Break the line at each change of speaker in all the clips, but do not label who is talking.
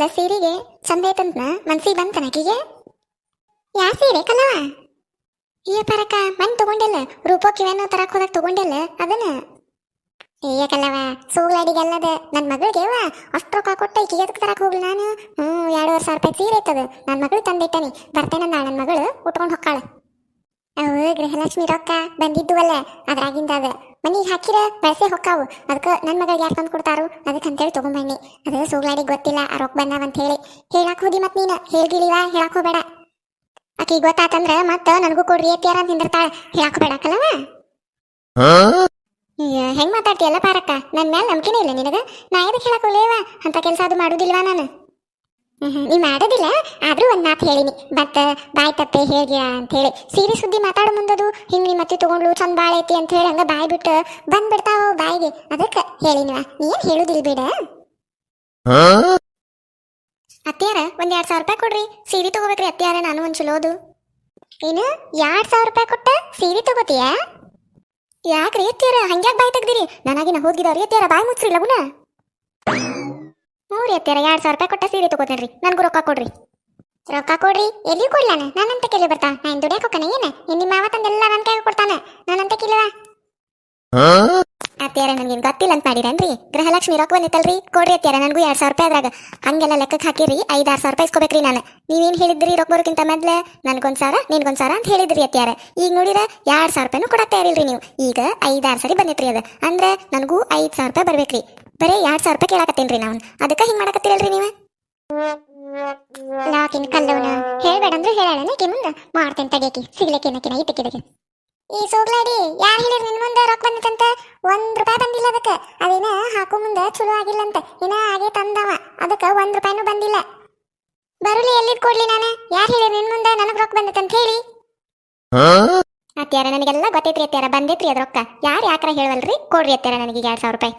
ತಗೊಂಡಿಲ್ಲ ಸೀರೆಗೆ? ಚಂದ ಐತಂತ ಮನ್ಸಿಗೆ ಬಂತ ಆಕಿಗೆ ಯಾ ಸೀರೆ ಕಲವ ಏ ಪರಕ ಮನ್ ತಗೊಂಡಿಲ್ಲ. ರೂಪಕ್ಕಿವೇನೋ ತರಕ್ ಹೋದಾಗ ತಗೊಂಡಿಲ್ಲ, ಅದನ್ನ? ಏ ಕಲ್ಲವ, ಸೂಗ್ಲಾಡಿಗೆಲ್ಲದ. ನನ್ನ ಮಗಳಿಗೆ ಅಷ್ಟು ರೊಕ್ಕ ಕೊಟ್ಟ ಈಕಿಗೆ ಅದಕ್ಕೆ ತರಕ್ ಹೋಗ್ಲಿ ನಾನು? ಹ್ಞೂ ಎರಡೂವರೆ ಸಾವಿರ ರೂಪಾಯಿ ಸೀರೆ ಐತದ ನನ್ನ ಮಗಳು ತಂದಿಟ್ಟನಿ. ಬರ್ತೇನೆ ನನ್ನ ಮಗಳು, ಉಟ್ಕೊಂಡು ಹೊಕ್ಕಾಳ. ಅವು ಗೃಹಲಕ್ಷ್ಮಿ ರೊಕ್ಕ ಬಂದಿದ್ದುವಲ್ಲ ಅದ್ರಾಗಿಂದ ಅದ. ಮನಿಗೆ ಹಾಕಿರ ಬಳಸೆ ಹೊಕ್ಕಾವು. ಅದಕ್ಕೆ ನನ್ನ ಮಗಳಿಗೆ ಯಾರು ತಂದು ಕೊಡ್ತಾರು? ಅದಕ್ಕೆ ಅಂತೇಳಿ ತೊಗೊಂಬಣ್ಣಿ ಅದು ಸೂಗ್ಲಾಡಿಗೆ ಗೊತ್ತಿಲ್ಲ ಆ ರೊಕ್ಕ ಬಂದಾವ ಅಂತ ಹೇಳಿ ಹೇಳಕ್ ಹೋದಿ ಮತ್ತೆ ನೀನು. ಹೇಳ್ಗಿಳಿವ ಹೇಳಕ್ ಹೋಗ್ಬೇಡ. ಆಕಿ ಗೊತ್ತಾತಂದ್ರ ಮತ್ತ ನನಗೂ ಕೊಡ್ರಿ ಅತ್ಯಾರ ಅಂತ ನಿಂದಿರ್ತಾಳ. ಹೇಳಕ್ ಬೇಡ ಕಲವ ಹೆಂಗ್ ಮಾತಾಡ್ತೀಯಲ್ಲ ಪಾರಕ್ಕ? ನನ್ನ ಮೇಲೆ ನಂಬಿಕೆನೇ ಇಲ್ಲ ನಿನಗ. ನಾ ಎದಕ್ಕೆ ಹೇಳಕ್ ಹೋಗ್ಲೇವ? ಅಂತ ಕೆಲಸ ಅದು ಮಾಡುದಿಲ್ವಾ ನಾನು? ನೀ ಮಾಡೋದಿಲ್ಲ ಆದ್ರೂ ಒಂದ್ ಮಾತು ಹೇಳಿನಿ. ಮತ್ತ ಬಾಯ್ ತಪ್ಪೆ ಹೇಗ್ಯಾ ಅಂತ ಹೇಳಿ. ಸೀರೆ ಸುದ್ದಿ ಮಾತಾಡೋ ಮುಂದದು ಹಿಂಗೆ ನಿಮ್ಮ ಮತ್ತೆ ತಗೊಂಡ್ಲು ಚಂದ ಬಾಳ ಐತಿ ಅಂತ ಹೇಳಿ ಹಂಗೆ ಬಾಯ್ ಬಿಟ್ಟು ಬಂದ್ಬಿಡ್ತಾವ ಬಾಯಿಗೆ. ಅದಕ್ಕೆ ಹೇಳಿನಿವ ನೀ ಏನು ಹೇಳುದಿಲ್ಲ ಬೇಡ. ಅತ್ಯಾರ ಒಂದ್ ಎರಡ್ ಸಾವಿರ ರೂಪಾಯಿ ಕೊಡ್ರಿ. ಸೀರೆ ತಗೋಬೇಕ್ರಿ ಅತ್ಯಾರ ನಾನು ಒಂದ್ ಚಲೋದು ಏನು ಎರಡ್ ಸಾವಿರ ರೂಪಾಯಿ ಕೊಟ್ಟ ಸೀರೆ ತಗೋತೀಯಾ? ಯಾಕ್ರಿ ಎತ್ತೀರ ಹಂಗ್ಯಾಕ್ ಬಾಯ್ ತೆಗ್ದಿರಿ? ನನಗಿನ ಹೋಗಿದವ್ರಿ ಎತ್ತೀರ ಬಾಯ್ ಮುಚ್ಚ್ರಿ ಲಗುನ? ಮೂರಿ ಎತ್ತೀರ ಎರಡ್ ಸಾವಿರ ರೂಪಾಯಿ ಕೊಟ್ಟ ಸೀರೆ ತಗೋತೇನ್ರಿ. ನನ್ಗೂ ರೊಕ್ಕ ಕೊಡ್ರಿ. ರೊಕ್ಕ ಕೊಡ್ರಿ? ಎಲ್ಲಿ ಕೊಡ್ಲಾನ ನಾನಂತ ಕೇಳಿ ಬರ್ತಾ. ನಾನು ದುಡಿಯಕ್ ಹೋಗ್ತಾನೆ ಏನ? ನಿಮ್ಮ ಮಾವ ತಂದೆಲ್ಲ ನನ್ನ ಕೈಗೆ ಕೊಡ್ತಾನೆ. ನಾನಂತ ಕೇಳಿವ? ಅತ್ಯಾರ ನನ್ಗೇನ್ ಗೊತ್ತಿಲ್ಲ ಅಂತ ಮಾಡಿರನ್ರಿ? ಗೃಹಲಕ್ಷ್ಮಿ ರೊಕ್ಕ ಬಂದಿತ್ತಲ್ರಿ? ಕೊಡ್ರಿ ಅತ್ಯಾರ ನನಗೂ ಎರಡ್ ಸಾವಿರ ರೂಪಾಯಿ ಅದ್ರಾಗ. ಹಂಗೆಲ್ಲ ಲೆಕ್ಕಕ್ಕೆ ಹಾಕಿರಿ ಐದಾರು ಸಾವಿರ ರೂಪಾಯಿ ಇಸ್ಕೋಬೇಕ್ರಿ ನಾನು. ನೀವೇನ್ ಹೇಳಿದ್ರಿ ರೊಕ್ಕ ಬರೋಕ್ಕಿಂತ ಮೊದ್ಲೆ? ನನಗೊಂದು ಸಾವಿರ ನಿನ್ಗೊಂದ್ ಸಾವಿರ ಅಂತ ಹೇಳಿದ್ರಿ ಅತ್ಯಾರ ಈಗ ನೋಡಿರ ಎರಡ್ ಸಾವಿರ ರೂಪಾಯಿನೂ ಕೊಡಕ್ ತಯಾರಿಲ್ರಿ ನೀವು. ಈಗ ಐದಾರು ಸರಿ ಬಂದಿತ್ರಿ ಅದ. ಅಂದ್ರೆ ನನಗೂ ಐದ್ ಸಾವಿರ ರೂಪಾಯಿ ಬರ್ಬೇಕ್ರಿ. ಬರೀ ಎರಡ್ ಸಾವಿರ ರೂಪಾಯಿ ಕೇಳಾಕತ್ತೇನ್ರಿ ನಾವು ಅದಕ್ಕೆ ಹಿಂಗ್ ಮಾಡಕತ್ತೀರಲ್ರಿ ನೀವು? ಲಾಕಿನ್ ಕಲ್ಲವನ. ಹೇಳ್ಬೇಡ ಅಂದ್ರೆ ಹೇಳಾಳನಕ್ಕೆ ಮುಂದೆ ಮಾಡ್ತೇನೆ ತಡಿಯಕಿ. ಸಿಗ್ಲಿಕ್ಕೇನಕಿನ ಇದಕ್ಕಿದಕ್ಕೆ ಈ ಸೋಗ್ಲಾಡಿ ಯಾರು ಹೇಳಿರಿ ನಿನ್ ಮುಂದೆ ರೊಕ್ಕ ಬಂದಿತ್ತಂತ? ಒಂದ್ ರೂಪಾಯಿ ಬಂದಿಲ್ಲ ಅದಕ್ಕೆ. ಅದೇನ ಹಾಕೋ ಮುಂದೆ ಚಲೋ ಆಗಿಲ್ಲ ಅಂತ ಇನ್ನ ಹಾಗೆ ತಂದವ. ಅದಕ್ಕೆ ಒಂದ್ ರೂಪಾಯಿನೂ ಬಂದಿಲ್ಲ. ಬರುಲಿ ಎಲ್ಲಿದ್ ಕೊಡ್ಲಿ ನಾನು? ಯಾರು ಹೇಳಿರಿ ನಿನ್ ಮುಂದೆ ನನಗ್ ರೊಕ್ಕ ಬಂದಿತ್ತಂತ ಹೇಳಿ. ಅತ್ಯಾರ ನನಗೆಲ್ಲ ಗೊತ್ತೈತ್ರಿ ಅತ್ಯಾರ ಬಂದೈತ್ರಿ ಅದ್ ರೊಕ್ಕ. ಯಾರು ಯಾಕ್ರ ಹೇಳವಲ್ರಿ? ಕೊಡ್ರಿ ಅತ್ಯಾರ ನನಗೆ ಎರಡ್ ಸಾವಿರ ರೂಪಾಯಿ.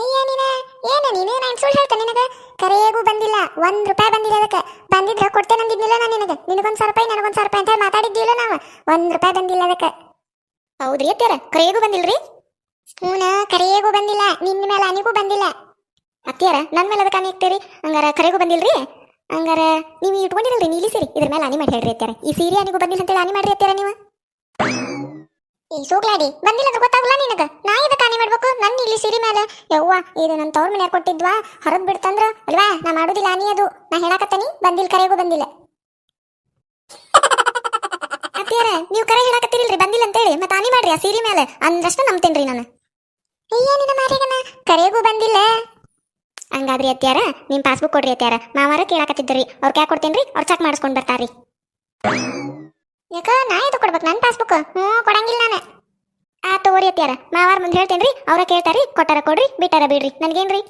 ಅಯ್ಯ, ನೀನ? ಏನ ನೀನು? ನಾನು ಸುಳ್ಳು ಹೇಳ್ತೇನೆ ನಿನಗೆ. ಕರೆಯಾಗೂ ಬಂದಿಲ್ಲ. ಒಂದ್ ರೂಪಾಯಿ ಬಂದಿಲ್ಲ ಅದಕ್ಕೆ. ಬಂದಿದ್ರ ಕೊಡ್ತೇನೆ ಅಂದಿದ್ನಿಲ್ಲ ನಾನು ನಿನಗೆ. ನಿನಗೊಂದ್ ಸಾವಿರ ರೂಪಾಯಿ, ನನಗೊಂದ್ ಸಾವಿರ ರೂಪಾಯಿ ಅಂತ ಮಾತಾಡಿದ್ದಿಲ್ಲ ನಾವು. ಒಂದ್ ರೂಪಾಯಿ ಬಂದಿಲ್ಲ ಅದಕ್ಕೆ. ಹೌದ್ರಿ ಅತ್ಯಾರ ಕರೆಯಗೂ ಬಂದಿಲ್ರಿ? ಹೂನ ಕರೆಯಾಗೂ ಬಂದಿಲ್ಲ. ನಿನ್ನ ಮೇಲೆ ಅನಿಗೂ ಬಂದಿಲ್ಲ. ಅತ್ಯಾರ ನನ್ನ ಮೇಲೆ ಅದಕ್ಕೆ ಅನಿಕ್ತೀರಿ ಹಂಗಾರ ಕರೆಗೂ ಬಂದಿಲ್ರಿ? ಹಂಗಾರ ನೀವು ಇಟ್ಕೊಂಡಿರಲ್ರಿ, ನೀಲಿ ಸೀರೆ? ಇದ್ರ ಮೇಲೆ ಅನಿ ಮಾಡಿ ಹೇಳ್ರಿ ಅತ್ಯಾರ ಈ ಸೀರೆ ಅನಿಗೂ ಬಂದಿಲ್ಲ ಅಂತೇಳಿ ಅನಿ ಮಾಡ್ರಿ ಅತ್ಯಾರ ನೀವು. ಈ ಸೋಗ್ಲಾಡಿ ಬಂದಿಲ್ಲ ಅಂತ ಗೊತ್ತಾಗಲ್ಲ ನಿನಗ. ನಾ ಇದಕ್ಕೆ ಹಾನಿ ಮಾಡ್ಬೇಕು? ನನ್ನ ಇಲ್ಲಿ ಸಿರಿ ಮೇಲೆ ಯವ್ವ, ಇದು ನನ್ನ ತವ್ರ ಮನೆ ಕೊಟ್ಟಿದ್ವಾ? ಹೊರದ್ ಬಿಡ್ತಂದ್ರ? ಅಲ್ವಾ? ನಾ ಮಾಡುದಿಲ್ಲ ಅನಿ ಅದು. ನಾ ಹೇಳಾಕತ್ತನಿ ಬಂದಿಲ್ಲ ಕರೆಗೂ ಬಂದಿಲ್ಲ. ಅತ್ತಿಯಾರ, ನೀವು ಕರೆ ಹೇಳಾಕತ್ತೀರಿಲ್ರಿ, ಬಂದಿಲ್ಲ ಅಂತೇಳಿ. ಮತ್ತೆ ಹಾನಿ ಮಾಡ್ರಿ, ಆ ಸಿರಿ ಮೇಲೆ ಅಂದ್ರಷ್ಟ ನಂಬ್ತೇನ್ರಿ ನಾನು. ಅಯ್ಯ, ನಿನ್ನ ಮಾರಿಗನ ಕರೆಗೂ ಬಂದಿಲ್ಲ. ಹಂಗಾದ್ರಿ ಅತ್ತಿಯಾರ ನಿಮ್ಮ ಪಾಸ್ಬುಕ್ ಕೊಡ್ರಿ ಅತ್ತಿಯಾರ. ಮಾವಾರ ಕೇಳಾಕತ್ತಿದ್ರಿ ಅವ್ರ ಕ್ಯಾ ಕೊಡ್ತೇನ್ರಿ? ಅವ್ರು ಚೆಕ್ ಮಾಡಿಸ್ಕೊಂಡ್ ಬರ್ತಾರ್ರಿ. ಯಾಕ? ನಾ ಇದು ಕೊಡ್ಬೇಕು? ನನ್ನ ಪಾಸ್ಬುಕ್ ಹ್ಞೂ, ಕೊಡಂಗಿಲ್ಲ ನಾನು. ಆ, ತಗೋರಿ ಅತ್ಯಾರ ಮಾವಾರ ಮುಂದೆ ಹೇಳ್ತೇನ್ರಿ, ಅವ್ರ ಕೇಳ್ತಾರಿ, ಕೊಟ್ಟಾರ ಕೊಡ್ರಿ, ಬಿಟ್ಟಾರ ಬಿಡ್ರಿ. ನನಗೇನ್ರಿ?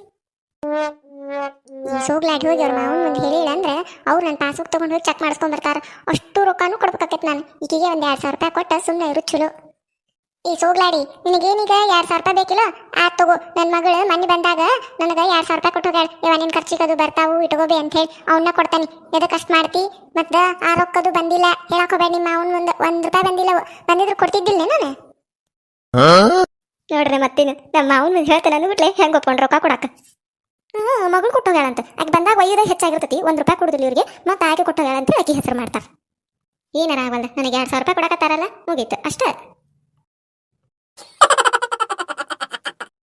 ಸೋಗ್ಲಾಡಿ ಹೋಗಿ ಅವ್ರ ಮಾವನ ಮುಂದೆ ಹೇಳಿಲ್ಲ ಅಂದ್ರೆ ಅವ್ರು ನನ್ನ ಪಾಸ್ಬುಕ್ ತೊಗೊಂಡು ಚೆಕ್ ಮಾಡಿಸ್ಕೊಂಡ್ ಬರ್ತಾರ. ಅಷ್ಟು ರೊಕ್ಕನೂ ಕೊಡ್ಬೇಕಾಕೈತಿ ನಾನು. ಈಗಿಗೆ ಒಂದು ಎರಡು ಸಾವಿರ ರೂಪಾಯಿ ಕೊಟ್ಟ ಸುಮ್ಮನೆ ಇರು, ಚಲೋ. ಈ ಸೋಗ್ಲಾಡಿ, ನಿನಗೇನೀಗ ಎರಡು ಸಾವಿರ ರೂಪಾಯಿ ಬೇಕಿಲ್ಲ? ಆ, ತಗೋ ನನ್ನ ಮಗಳು ಮನೆ ಬಂದಾಗ ನನಗೆ ಎರಡ್ ಸಾವಿರ ರೂಪಾಯಿ ಕೊಟ್ಟು ಹೋಗ್ಯಾಳ ಇವ ನಿನ್ ಖರ್ಚಿಗೆ ಅದು ಬರ್ತಾವು, ಇಟ್ಕೋಬಿ ಅಂತ ಹೇಳಿ ಅವನ್ನ ಕೊಡ್ತಾನೆ. ಎದಕ್ಕೆ ಅಷ್ಟು ಮಾಡ್ತಿ? ಮತ್ತೆ ಆ ರೊಕ್ಕದು ಬಂದಿಲ್ಲ. ಹೇಳಕೋಬೇಡಿ ನಿಮ್ಮ ಅವನ ಮುಂದೆ ಒಂದು ರೂಪಾಯಿ ಬಂದಿಲ್ಲ ಬಂದಿದ್ರು ಕೊಡ್ತಿದ್ದಿಲ್ಲ ನಾನು ನೋಡ್ರಿ ಮತ್ತೇನು, ನಮ್ಮ ಅವನ ಮುಂದೆ ನಾನು ಅಂದ್ಬಿಟ್ಲೆ, ಹೆಂಗೆ ಒಪ್ಕೊಂಡು ರೊಕ್ಕ ಕೊಡಾಕ? ಹ್ಞೂ ಮಗಳು ಕೊಟ್ಟು ಹೋಗ್ಯಾಳಂತ ಆಕೆ ಬಂದಾಗ ಒಯ್ಯೋದೇ ಹೆಚ್ಚಾಗಿರ್ತೈತಿ, ಒಂದು ರೂಪಾಯಿ ಕೊಡೋದಿಲ್ಲ ಇವರಿಗೆ. ಮತ್ತೆ ಆಕೆ ಕೊಟ್ಟು ಹೋಗ್ಯಾಳ ಅಂತ ಆಕೆ ಹೆಸರು ಮಾಡ್ತಾರೆ ಏನಾರ ಆಗಲ್ಲ ನನಗೆ ಎರಡ್ ಸಾವಿರ ರೂಪಾಯಿ ಕೊಡಕತ್ತಾರಲ್ಲ ಮುಗೀತು, ಅಷ್ಟೇ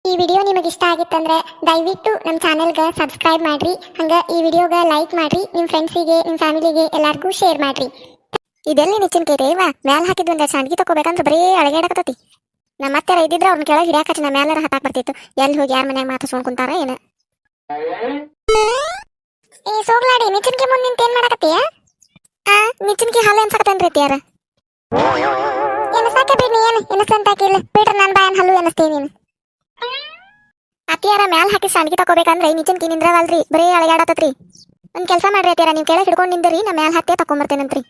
ಈ ವಿಡಿಯೋ ನಿಮಗೆ ಇಷ್ಟ ಆಗಿತ್ತಂದ್ರೆ ದಯವಿಟ್ಟು ನಮ್ಮ ಚಾನೆಲ್ಗೆ ಸಬ್ಸ್ಕ್ರೈಬ್ ಮಾಡ್ರಿ, ಹಂಗ ಈ ವಿಡಿಯೋಗೆ ಲೈಕ್ ಮಾಡ್ರಿ ನಿಮ್ಮ ಫ್ರೆಂಡ್ಸಿಗೆ ನಿಮ್ಮ ಫ್ಯಾಮಿಲಿಗೆ ಎಲ್ಲರಿಗೂ ಶೇರ್ ಮಾಡ್ರಿ. ಇದೆಲ್ಲಿ ನೆಚ್ಚಿನ ರೇವಾ ಮ್ಯಾಲ ಹಾಕಿದ್ ಒಂದ್ ಸಂಡ್ಗಿ ತಗೋಬೇಕಂದ್ರೆ ಬರೀ ಅಳಗಾಡಕತ್ತತಿ ನಮ್ಮ ಅತ್ತೆರ ಇದ್ದಿದ್ರೆ ಅವ್ರನ್ನ ಕೆಳಗೆ ಹಿಡಿಯಾಕಚ್ಚ ನಮ್ಮ ಮ್ಯಾಲಾರ ಹತ್ತಾಕ್ ಬರ್ತಿತ್ತು? ಎಲ್ಲಿ ಹೋಗಿ ಯಾರ ಮನ್ಯಾಗ ಮಾತು ಕುಂತಾರ ಏನ? ಏ, ಸೋಗ್ಲಾಡಿ ನಿಚ್ಚಿನ್ಕಿ ಮುಂದೆ ನಿಂತ ಏನ್ ಮಾಡಕತ್ತೀಯ? ಆ ನಿಚ್ಚಿನ್ಕಿ ಹಾಲು ಎನ್ಸಕತ್ತೇನ್ರಿ ಯಾರ? ಎನಸಾಕ ಬಿಡ್ನಿ ಏನು ಎನಸಂತಾಕಿಲ್ಲ. ಬಿಡ್ರಿ ನನ್ನ ಬಾಯನ್ ಹಲ್ಲು ಎನಸ್ತೀನಿ ನೀನು. ಅತ್ಯಾರ ಮ್ಯಾಲ ಹಾಕಿ ಸಂಡ್ಗಿ ತಗೋಬೇಕಂದ್ರೆ ಕಿ ನಿಂದ್ರವಲ್ರಿ ಬರೀ ಅಳಗಾಡತತ್ರಿ ಒಂದ್ ಕೆಲಸ ಮಾಡ್ರಿ ಅತ್ತಿಯಾರ ನೀವು ಕೆಳಗೆ ಹಿಡ್ಕೊಂಡ್ ನಿಂದ್ರಿ ನಾ ಮ್ಯಾಲ ಹತ್ತೆ ತಕೊಂಬರ್ತೇನಂತ್ರಿ.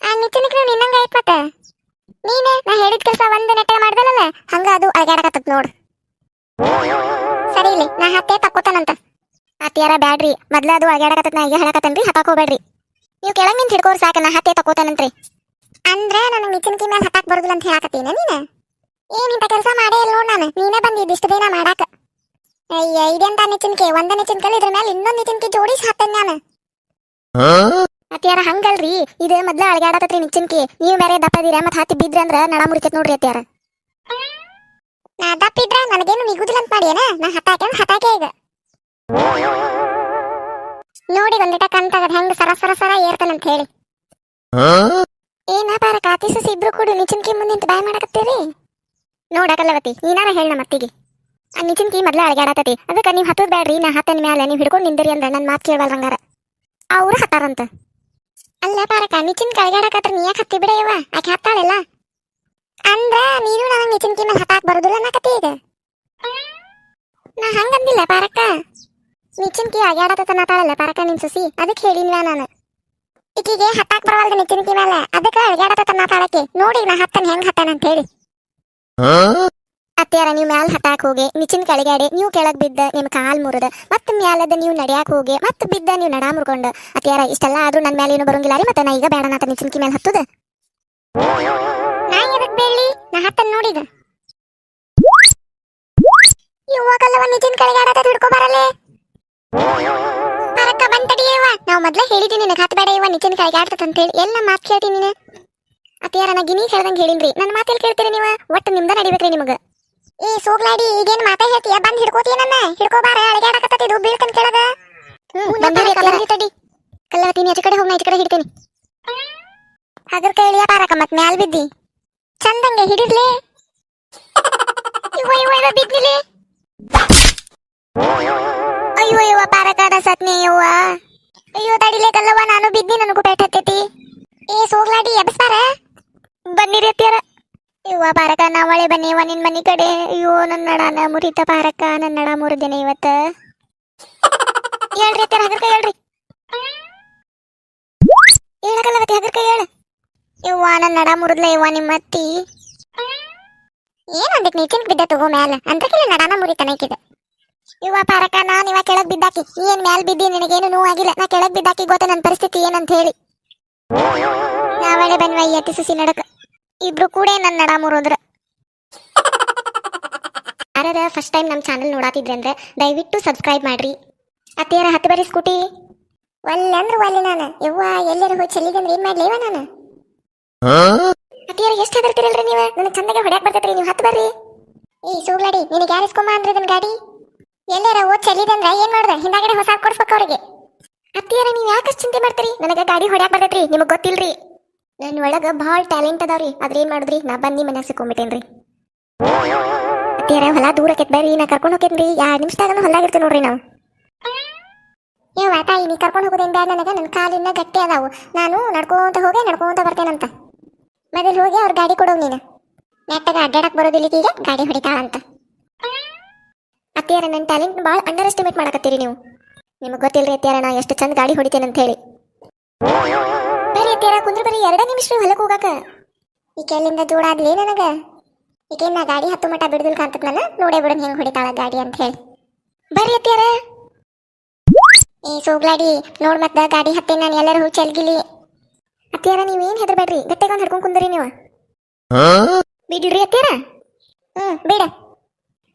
ಆ ನಿಚ್ಚಿನಿಕ್ ನೀವು ನಿನ್ನಂಗ ಐತ್ ಮತ್ತ. ನೀನೆ ನಾ ಹೇಳಿದ ಕೆಲಸ ಒಂದ್ ನೆಟ್ಟ ಮಾಡ್ದಲ್ಲ ಹಂಗ ಅದು ಅಳಗಾಡಕತ್ತತ್ ನೋಡ್. ಸರಿ ಇಲ್ಲಿ ನಾ ಹತ್ತೆ ತಕ್ಕೋತಾನಂತ. ಅತ್ಯಾರ ಬ್ಯಾಡ್ರಿ. ಮೊದ್ಲ ಅದು ಅಳಗಾಡಕತ್ತತ್ ನಾ ಈಗ ಹೇಳಕತ್ತನ್ರಿ ಹತ್ತಾಕ್ ಹೋಗ್ಬೇಡ್ರಿ. ನೀವು ಕೆಳಗ್ ನಿಂತ ಹಿಡ್ಕೋರ್ ಸಾಕ ನಾ ಹತ್ತೆ ತಕ್ಕೋತಾನಂತ್ರಿ. ಅಂದ್ರೆ ನನಗೆ ನಿಚಿನ್ಕಿ ಮ್ಯಾಲ ಹತ್ತಾಕ್ ಬರುದಿಲ್ಲ ಅಂತ ಹೇಳಕತ್ತೀನ ನೀನ. ಏನಿಂತ ಕೆಲಸ ಮಾಡೇ ಇಲ್ಲ ನೋಡ್ ನಾನು. ನೀನೇ ಬಂದಿದ್ದಿಷ್ಟು ದಿನ ಮಾಡಾಕ. ಇದೆಂತ ನಿಚಿನ್ಕೆ ಒಂದ ನಿಚಿನ್ಕಲ್ ಇದ್ರ ಮೇಲೆ ಇನ್ನೊಂದ್ ನಿಚಿನ್ಕೆ ಜೋಡಿಸಿ ಹಾಕ್ತೇನೆ ನಾನು. ಅತ್ಯಾರ ಹಂಗಲ್ರಿ? ಇದು ಮೊದ್ಲ ಅಳಗಾಡತತ್ರಿ ನಿಚಿನ್ಕೆ ನೀವು ಬೇರೆ ದಪ್ಪದಿರ ಮತ್ ಹತ್ತಿ ಬಿದ್ರ ಅಂದ್ರ ನಡ ಮುರಿತೈತ್ ನೋಡ್ರಿ ಅತ್ಯಾರ ನಾ ದಪ್ಪಿದ್ರ ನನಗೇನು ನಿಗುದಿಲ್ಲ ಅಂತ ಮಾಡಿ ಏನ ನಾ ಹತ್ತಾಕೆ ಹತ್ತಾಕೆ ಈಗ. ನೋಡಿ ಒಂದಿಟ ಕಣ್ ತಗದ್ ಹೆಂಗ್ ಸರ ಸರ ಸರ ಏರ್ತಾನಂತ ಹೇಳಿ. ಏನ ಪಾರ ಕಾತಿಸಸ್ ಇಬ್ರು ಕೂಡ ನಿಚಿನ್ಕಿ ಮುಂದೆ ಬಾಯ್ ಮಾಡಕತ್ತೀರಿ? ನೋಡಕಲ್ಲವತಿ ನೀನಾರ ಹೇಳ ನಮ್ಮ ಅತ್ತಿಗೆ ಕಿ ಮೊದ್ಲ ಅಳಗ್ಯಾಡತತಿ ಅದಕ್ಕೆ ನೀವು ಹತ್ತದ ಬ್ಯಾಡ್ರಿ, ನಾ ಹತ್ತನ ಮ್ಯಾಲೆ ನೀವು ಹಿಡ್ಕೊಂಡು ನಿಂದಿರಿ ಅಂದ್ರೆ ನನ್ನ ಮಾತು ಕೇಳವಲ್ರಂಗಾರ ಅವ್ರು ಹತ್ತಾರಂತ. ಅಲ್ಲ ಪಾರಕ ನಿಚಿನ್ ಕಳಗಾಡಕತ್ರ ನೀ ಯಾಕೆ ಹತ್ತಿ ಬಿಡ ಇವ ಆಕೆ ಹತ್ತಾಳೆಲ್ಲ? ಅಂದ್ರ ನೀನು ನನಗೆ ನಿಚಿನ್ ಕಿ ಮೇಲೆ ಹತ್ತಾಕ್ ಬರುದಿಲ್ಲ ಅನ್ನಕತ್ತಿ ಈಗ. ನಾ ಹಂಗಂದಿಲ್ಲ ಪಾರಕ್ಕ ನಿಚಿನ್ಕಿ ಅಗ್ಯಾಡತ ಮಾತಾಡಲ್ಲ ಪಾರಕ ನಿನ್ ಸುಸಿ? ಅದಕ್ಕೆ ಹೇಳಿನ್ವ ನಾನು. ಈಕಿಗೆ ಹತ್ತಾಕ್ ಬರವಲ್ದು ನಿಚಿನ್ಕಿ ಮೇಲೆ ಅದಕ್ಕೆ ಅಳ್ಗ್ಯಾಡತ ಮಾತಾಡಕ್ಕೆ ನೋಡಿ ನಾ ಹತ್ತನ ಹೆಂಗ್ ಹತ್ತಾನ ಅಂತ ಹೇಳಿ ಅತ್ಯಾರ ನೀವು ಮ್ಯಾಲ ಹತ್ತಾಕ್ ಹೋಗಿ ನಿಚಿನ್ ಕೆಳಗಾಡಿ ನೀವು ಕೆಳಗ್ ಬಿದ್ದ ನಿಮ್ ಕಾಲ್ ಮುರದ, ಮತ್ತ ಮ್ಯಾಲದ ನೀವು ನಡ್ಯಾಕ್ ಹೋಗಿ, ಮತ್ತ ಬಿದ್ದ ನೀವು ನಡಾ ಮುರ್ಕೊಂಡ ಅತ್ಯಾರ ಇಷ್ಟೆಲ್ಲ ಆದ್ರೂ ನನ್ ಮೇಲೆ ಏನು ಬರಂಗಿಲ್ಲ ರೀ, ಮತ್ತೆ ನಾ ಈಗ ಬೇಡ ನಾತ ನಿಚಿನ್ಕಿ ಮೇಲೆ ಹತ್ತದ? ನಾ ಎದಕ್ ಬೇಳಿ ನಾ ಹತ್ತನ್ ನೋಡಿದ. ಇವಾಗಲ್ಲವ ನಿಚಿನ್ ಕೆಳಗಾಡತ ಹಿಡ್ಕೊ ಬರಲೇ? ಪರಕ್ಕ ಬಂತಡಿಯವ ನಾವು ಮೊದ್ಲೇ ಹೇಳಿದೀನಿ ನಿನಗೆ ಹತ್ತ ಬೇಡ ಇವ ನಿಚಿನ್ ಕೆಳಗಾಡ್ತದ ಅಂತ ಹೇಳಿ. ಎಲ್ಲ ಮಾತು ಕೇಳ್ತೀನಿ ನೀನು. ಅತ್ಯಾರ ನಾ ಗಿನಿ ಹೇಳ್ದಂಗೆ ಹೇಳಿನ್ರಿ. ನನ್ನ ಮಾತೆಲ್ಲಿ ಕೇಳ್ತೀರಿ ನೀವ? ಒಟ್ಟು ನಿಮ್ದ ನಡಿಬೇಕ್ರಿ ನಿಮಗೆ. ಏ ಸೋಗ್ಲಾಡಿ ಈಗೇನ್ ಮಾತಾ ಹೇಳ್ತೀಯ? ಬಂದ್ ಹಿಡ್ಕೋತೀಯ ನನ್ನ? ಹಿಡ್ಕೋಬಾರ ಅಳಗ್ಯಾಡಕತ್ತತಿ ಇದು ಬೀಳ್ತನ್ ಕೆಳಗ. ತಡಿ. ಕಲ್ಲವತೀನಿ ಆಚೆ ಕಡೆ ಹೋಗಿ ಈಚೆ ಕಡೆ ಹಿಡ್ತೀನಿ. ಕೈ ಎಳಿಯ ಪಾರಕ ಮತ್ ಮ್ಯಾಲ್ ಬಿದ್ದಿ? ಚಂದಂಗೆ ಹಿಡಿದ್ಲೆ. ಇವ ಇವ ಇವ ಬಿದ್ದಿಲಿ. ಅಯ್ಯೋ ಇವ ಪಾರಕಾದ ಸತ್ನಿ ಯವ್ವ ಅಯ್ಯೋ ತಡಿಲೇ ಕಲ್ಲವ್ವ ನಾನು ಬಿದ್ದಿ ನನಗೂ ಪೇಟ್ ಹತ್ತೈತಿ. ಏ ಸೋಗ್ಲಾಡಿ ಎಬ್ಸ್ತಾರ ಬನ್ನಿರಿ ಇವ್ವ ಪಾರಕ ನಾವಳೆ ಬನ್ನಿ, ಇವ ನಿನ್ ಮನಿ ಕಡೆ. ಅಯ್ಯೋ ನನ್ನ ನಡಾನ ಮುರಿತ ಪಾರಕ ನನ್ನ ನಡ ಮುರಿದೇನೆ ಇವತ್ತ. ಹೇಳ್ರಿ ಅತ್ತೆ ಹಗರ್ಕ ಹೇಳ್ರಿ. ಹೇಳಕಲ್ಲ ಹೇಳಕಲ್ಲವತಿ ಹಗರ್ಕ ಹೇಳ. ಇವ್ವ ನನ್ನ ನಡ ಮುರಿದ್ಲ ಇವ್ವ ನಿಮ್ಮ ಅತ್ತಿ. ಏನ್ ಅಂದಿಕ್ ನೀಚಿನ್ ಬಿದ್ದ ತಗೋ ಮ್ಯಾಲ. ಅಂತ ಕೇಳಿ ನಡಾನ ಮುರಿತನಕಿದ ಇವ್ವ ಪಾರಕ ನಾನು ಇವ ಕೆಳಗ್ ಬಿದ್ದಾಕಿ. ಏನ್ ಮ್ಯಾಲ್ ಬಿದ್ದಿ, ನಿನಗೇನು ನೋವಾಗಿಲ್ಲ. ನಾ ಕೆಳಗ್ ಬಿದ್ದಾಕಿ ಗೊತ್ತ ನನ್ನ ಪರಿಸ್ಥಿತಿ ಏನಂತ ಹೇಳಿ. ನಾವಳೆ ಬನ್ವ ಈ ಅತಿ ಸುಸಿ, ನಡಕ. ಇಬ್ರು ಕೂಡ ನನ್ನ ನಡ ಮುರಿದ್ರ ಯಾರದ ಫಸ್ಟ್ ಟೈಮ್ ನಮ್ಮ ಚಾನಲ್ ನೋಡಾತಿದ್ರಿ ಅಂದ್ರೆ ದಯವಿಟ್ಟು ಸಬ್ಸ್ಕ್ರೈಬ್ ಮಾಡ್ರಿ. ಅತ್ತೆಯರ ಹತ್ತು ಬರೀ ಸ್ಕೂಟಿ ಒಲ್ಲೆ ಅಂದ್ರೆ ಒಲ್ಲೆ ನಾನು. ಯವ್ವ ಎಲ್ಲರೂ ಹೋಗಿ ಚೆಲ್ಲಿದಂದ್ರೆ ಏನ್ ಮಾಡ್ಲಿ ಇವ ನಾನು? ಅತ್ತೆಯರ ಎಷ್ಟು ಹೆದರ್ತಿರಲ್ರಿ ನೀವು? ನನಗೆ ಚಂದಗೆ ಹೊಡ್ಯಾಕ್ ಬರ್ತೈತ್ರಿ ನೀವು ಹತ್ತು ಬರ್ರಿ. ಈ ಸೂಗ್ಲಾಡಿ ನಿನಗೆ ಯಾರು ಇಸ್ಕೊಂಬ ಅಂದ್ರೆ ಇದನ್ ಗಾಡಿ? ಎಲ್ಲಾರ ಓದ್ ಅಂದ್ರೆ ಏನು ಮಾಡ್ದೆ? ಹಿಂದಾಗಡೆ ಹೊಸ ಕೊಡ್ಸ್ಬೇಕು ಅವ್ರಿಗೆ. ಅತ್ತಿಯರ ನೀವು ಯಾಕಷ್ಟು ಚಿಂತೆ ಮಾಡ್ತೀರಿ? ನನಗೆ ಗಾಡಿ ಹೊಡ್ಯಾಕ್ ಬರ್ತೈತ್ರಿ ನಿಮಗೆ ಗೊತ್ತಿಲ್ರಿ. ನನ್ನ ಒಳಗ ಭಾಳ ಟ್ಯಾಲೆಂಟ್ ಅದಾವ್ರಿ. ಆದ್ರೆ ಏನ್ ಮಾಡುದ್ರಿ? ನಾ ಬಂದು ಮನೆ ಸಿಕ್ಕೊಂಬಿಟ್ಟೇನ್ರಿ ಹೊಲ ದೂರ ಕೆತ್ತಬೇಡ್ರಿ ನಾ ಕರ್ಕೊಂಡು ಹೋಗ್ತೇನ್ರಿ ಎರಡು ನಿಮಿಷದಾಗ ಇರ್ತೀವಿ ನೋಡ್ರಿ ನಾವು. ಏವ ತಾಯಿ, ನೀ ಕರ್ಕೊಂಡು ಹೋಗೋದೇನ್ ಬ್ಯಾಡ ನನಗೆ? ನನ್ನ ಕಾಲಿನ ಗಟ್ಟಿ ಅದಾವು. ನಾನು ನಡ್ಕೊಂತ ಹೋಗಿ ನಡ್ಕೊಂತ ಬರ್ತೇನಂತ. ಮೊದಲು ಹೋಗಿ ಅವ್ರ ಗಾಡಿ ಕೊಡೋ ನೀನು. ನೆಟ್ಟಾಗ ಅಡ್ಡಾಡಕ್ ಬರೋದಿಲ್ಲ ಈಗ ಗಾಡಿ ಹೊಡಿತಾಳಂತ. ಅತ್ತಿಯಾರ ನನ್ನ ಟ್ಯಾಲೆಂಟ್ ಭಾಳ ಅಂಡರ್ ಎಸ್ಟಿಮೇಟ್ ಮಾಡಕತ್ತೀರಿ ನೀವು. ನಿಮಗೆ ಗೊತ್ತಿಲ್ರಿ ಅತ್ತಿಯಾರ, ನಾ ಎಷ್ಟು ಚಂದ ಗಾಡಿ ಹೊಡಿತೇನೆ ಅಂತ ಹೇಳಿ. ಬರ್ರಿ ಅತ್ತಿಯರ ಕುಂದ್ರ ಬರ್ರಿ ಎರಡ ನಿಮಿಷ ಹೊಲಕ್ಕೆ ಹೋಗಾಕ. ಈಕೆ ಅಲ್ಲಿಂದ ಜೋಡ ನನಗ? ಈಕೆ ನಾ ಗಾಡಿ ಹತ್ತು ಮಟ ಬಿಡುದಿಲ್ಲ ಕಾಂತತ್ ನಾನು ನೋಡೇ ಬಿಡನ್ ಹೆಂಗ್ ಹೊಡಿತಾಳ ಗಾಡಿ ಅಂತ ಹೇಳಿ. ಬರ್ರಿ ಅತ್ತಿಯರ. ಏ ಸೋಗ್ಲಾಡಿ ನೋಡ್ ಮತ್ತ ಗಾಡಿ ಹತ್ತೆ ನಾನು ಎಲ್ಲರೂ ಚಲ್ಗಿಲಿ. ಅತ್ತಿಯರ ನೀವೇನ್ ಹೆದರ್ಬೇಡ್ರಿ? ಗಟ್ಟೆಗೆ ಒಂದು ಹಿಡ್ಕೊಂಡ್ ಕುಂದ್ರಿ ನೀವು. ಬಿಡ್ರಿ ಅತ್ತಿಯರ. ಹ್ಮ್ ಬೇಡ.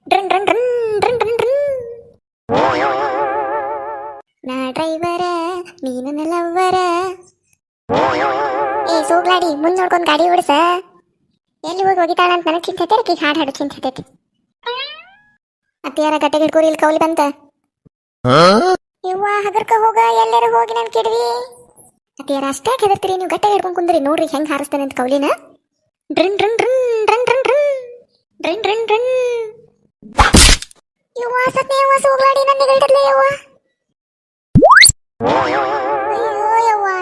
ಡ್ರನ್ ಡ್ರನ್ ಡ್ರನ್ ಡ್ರನ್ ಡ್ರನ್ ಡ್ರನ್. ಸೋಗ್ಲಾಡಿ ಮುಂದ್ ನೋಡ್ಕೊಂಡ್ ಗಾಡಿ ಓಡಿಸ. ಎಲ್ಲಿ ಹೋಗಿ ಹೋಗಿತಾಳ ಅಂತ ನನಗೆ ಚಿಂತೆ ಐತಿ ಹಾಡು ಹಾಡು ಚಿಂತೆ ಮತ್ತೆ ಅತ್ತಿಯಾರ ಗಟ್ಟೆಗೆ ಹಿಡ್ಕೋರಿ ಇಲ್ಲಿ ಕೌಲಿ ಬಂತ. ಇವ್ವ ಹಗರ್ಕ ಹೋಗ, ಎಲ್ಲರೂ ಹೋಗಿ ನನ್ ಕೆಡವಿ. ಅತ್ತಿಯಾರ, ಅಷ್ಟೇ ಹೆದರ್ತೀರಿ ನೀವು ಗಟ್ಟೆ ಹಿಡ್ಕೊಂಡ್ ಕುಂದ್ರಿ, ನೋಡ್ರಿ ಹೆಂಗ್ ಹಾರಿಸ್ತಾನೆ ಅಂತ ಕೌಲಿನ. ಡ್ರಿನ್ ಡ್ರಿನ್ ಡ್ರಿನ್ ಡ್ರಿನ್ ಡ್ರಿನ್ ಡ್ರಿನ್. ಡ್ರಿನ್ ಡ್ರಿನ್ ಡ್ರಿನ್. ಯವ್ವ ಸತ್ಯ ಯವ್ವ, ಸೋಗ್ಲಾಡಿ ನನ್ನ ಅಯ್ಯೋ ಯವ್ವ.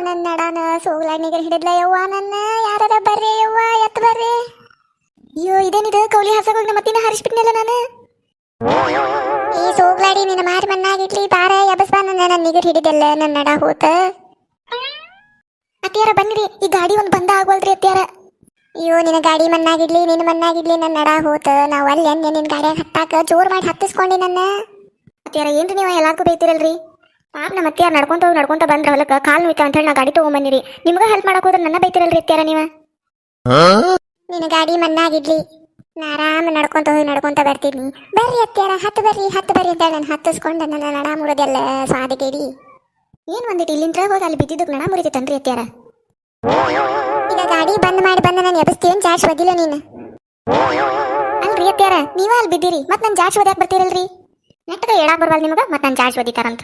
ನನ್ನ ನಡಾನ ಸೋಗ್ಲಾಡಿನಿಗೆ ಹಿಡಿದ್ಲ ಯವ್ವ ನನ್ನ. ಯಾರ ಬರ್ರಿ ಯವ್ವ, ಎತ್ ಬರ್ರಿ. ಅಯ್ಯೋ, ಇದೇನಿದು? ಕೌಲಿ ನಮ್ಮ ಮತ್ತಿನ ಹರಿಸ್ಬಿಟ್ನಲ್ಲ ನಾನು. ಈ ಸೋಗ್ಲಾಡಿ, ನಿನ್ನ ಮಾರಿ ಮಣ್ಣಾಗಿಟ್ಲಿ, ಬಾರ ಎಬಸ್ ನನ್ನ. ನನ್ನ ನಿಗರ್ ಹಿಡಿದಲ್ಲ ನನ್ನ ನಡ ಹೋತ. ಅತ್ತಿಯಾರ, ಬನ್ನಿರಿ. ಈ ಗಾಡಿ ಒಂದು ಬಂದ ಆಗ್ವಲ್ರಿ ಅತ್ತಿಯಾರ. ಅಯ್ಯೋ, ನಿನ್ನ ಗಾಡಿ ಮಣ್ಣಾಗಿಡ್ಲಿ, ನಿನ್ನ ಮಣ್ಣಾಗಿಡ್ಲಿ ನನ್ನ ನಡ ಹೋತ. ನಾವು ಅಲ್ಲಿ ನಿನ್ನ ಗಾಡಿಯಾಗ ಹತ್ತಾಕ ಜೋರ್ ಮಾಡಿ ಹತ್ತಿಸ್ಕೊಂಡಿ ನನ್ನ. ಅತ್ತಿಯಾರ, ಏನ್ರಿ ನೀವು ಎಲ್ಲಾರ್ಗೂ ಬೈತಿರಲ್ರಿ ಪಾಪ ನಮ್ಮ ಅತ್ತಿಯಾರು ನಡ್ಕೊಂತ ಹೋಗಿ ನಡ್ಕೊಂತ ಬಂದ್ರ ಹೊಲಕ್ಕೆ ಕಾಲ್ ನೋಯ್ತ ಅಂತ ಹೇಳಿ ನಾ ಗಾಡಿ ತಗೊಂಬಂದಿರಿ ನಿಮ್ಗೆ ಹೆಲ್ಪ್ ಮಾಡಕ್ ಹೋದ್ರೆ ನನ್ನ ಬೈತಿರಲ್ರಿ ಅತ್ತಿಯಾರ ನೀವ? ನಿನ್ನ ಗಾಡಿ ಮಣ್ಣಾಗಿಡ್ಲಿ ನಾ ಆರಾಮ ನಡ್ಕೊಂತ ಹೋಗಿ ನಡ್ಕೊಂತ ಬರ್ತೀನಿ. ಬರ್ರಿ ಅತ್ತಿಯಾರ ಹತ್ತು ಬರ್ರಿ ಹತ್ತು ಬರ್ರಿ ಅಂತ ಹೇಳಿ ನಾನು ಹತ್ತಿಸ್ಕೊಂಡು ನನ್ನ ನಡ ಮುರಿದೆಲ್ಲ ಸಾದಿ ಕೇಳಿ ಏನು ಒಂದಿಟ್ಟು ಇಲ್ಲಿಂದ ಹೋಗಿ ಅಲ್ಲಿ ಬಿದ್ದಿದ್ದಕ್ಕೆ ನಡ ಮುರಿತೈತನ್ರಿ ಅತ್ತಿಯಾರ? ಈಗ ಗಾಡಿ ಬಂದ್ ಮಾಡಿ ಬಂದ ನಾನು ಎಬ್ಸ್ತೀವನ್ ಚಾರ್ಜ್ ಬದಿಲ್ಲ ನೀನು. ಅಲ್ರಿ ಅತ್ತಿಯಾರ ನೀವೇ ಅಲ್ಲಿ ಬಿದ್ದೀರಿ ಮತ್ತೆ ನನ್ನ ಚಾರ್ಜ್ ಓದ್ಯಾಕ ಬರ್ತೀರಲ್ರಿ? ನೆಟ್ಟಗೆ ಹೇಳಕ್ ಬರ್ವಲ್ ನಿಮಗೆ ಮತ್ತೆ ನನ್ನ ಚಾರ್ಜ್ ಓದಿತಾರಂತ